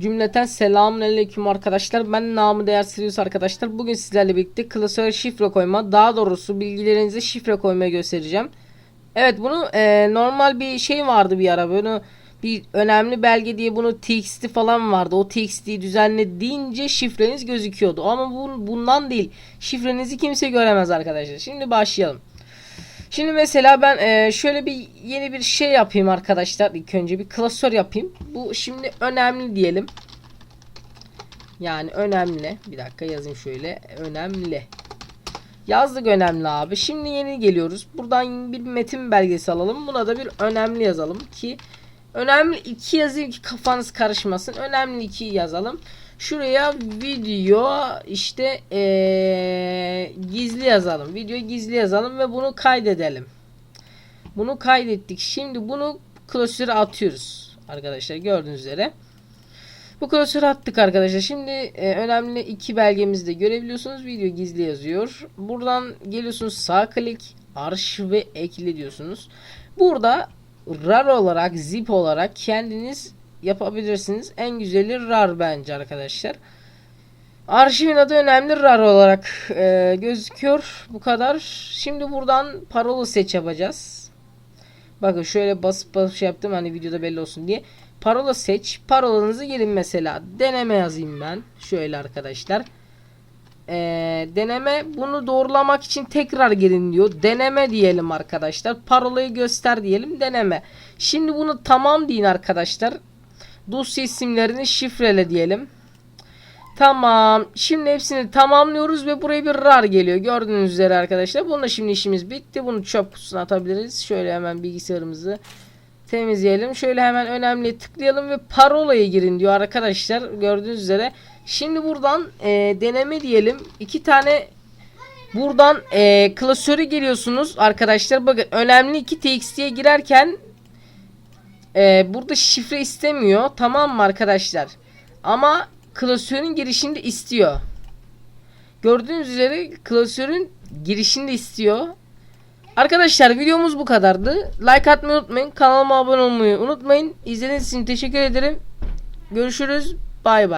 Cümleten selamünaleyküm arkadaşlar. Ben namı değer Sirius arkadaşlar. Bugün sizlerle birlikte klasöre şifre koyma, daha doğrusu bilgilerinize şifre koymayı göstereceğim. Evet bunu e, normal bir şey vardı bir ara. Bunu bir önemli belge diye bunu txt falan vardı. O txt'yi düzenle deyince şifreniz gözüküyordu. Ama bu, bundan değil. Şifrenizi kimse göremez arkadaşlar. Şimdi başlayalım. Şimdi mesela ben e, şöyle bir yeni bir şey yapayım arkadaşlar. İlk önce bir klasör yapayım. Bu şimdi önemli diyelim. Yani önemli. Bir dakika yazayım şöyle. Önemli. Yazdık önemli abi. Şimdi yeni geliyoruz. Buradan bir metin belgesi alalım. Buna da bir önemli yazalım ki önemli 2 yazayım ki kafanız karışmasın. Önemli 2 yazalım. Şuraya video işte ee, gizli yazalım. Videoyu gizli yazalım ve bunu kaydedelim. Bunu kaydettik. Şimdi bunu klasöre atıyoruz. Arkadaşlar gördüğünüz üzere. Bu klasöre attık arkadaşlar. Şimdi e, önemli iki belgemizi de görebiliyorsunuz. Video gizli yazıyor. Buradan geliyorsunuz sağ klik arşive ekle diyorsunuz. Burada RAR olarak zip olarak kendiniz yapabilirsiniz. En güzeli RAR bence arkadaşlar. Arşivin adı önemli RAR olarak e, gözüküyor. Bu kadar. Şimdi buradan parola seç yapacağız. Bakın şöyle basıp basıp şey yaptım hani videoda belli olsun diye. Parola seç. Parolanızı girin mesela. Deneme yazayım ben. Şöyle arkadaşlar. Ee, deneme bunu doğrulamak için tekrar girin diyor. Deneme diyelim arkadaşlar. Parolayı göster diyelim. Deneme. Şimdi bunu tamam deyin arkadaşlar. Dosya isimlerini şifrele diyelim. Tamam. Şimdi hepsini tamamlıyoruz ve buraya bir rar geliyor. Gördüğünüz üzere arkadaşlar. Bununla şimdi işimiz bitti. Bunu çöp kutusuna atabiliriz. Şöyle hemen bilgisayarımızı temizleyelim. Şöyle hemen önemli tıklayalım ve parolayı girin diyor arkadaşlar. Gördüğünüz üzere. Şimdi buradan e, deneme diyelim. İki tane buradan e, klasöre geliyorsunuz arkadaşlar. Bakın önemli iki txt'ye girerken e, burada şifre istemiyor. Tamam mı arkadaşlar? Ama klasörün girişinde istiyor. Gördüğünüz üzere klasörün girişinde istiyor. Arkadaşlar videomuz bu kadardı. Like atmayı unutmayın. Kanalıma abone olmayı unutmayın. İzlediğiniz için teşekkür ederim. Görüşürüz. Bay bay.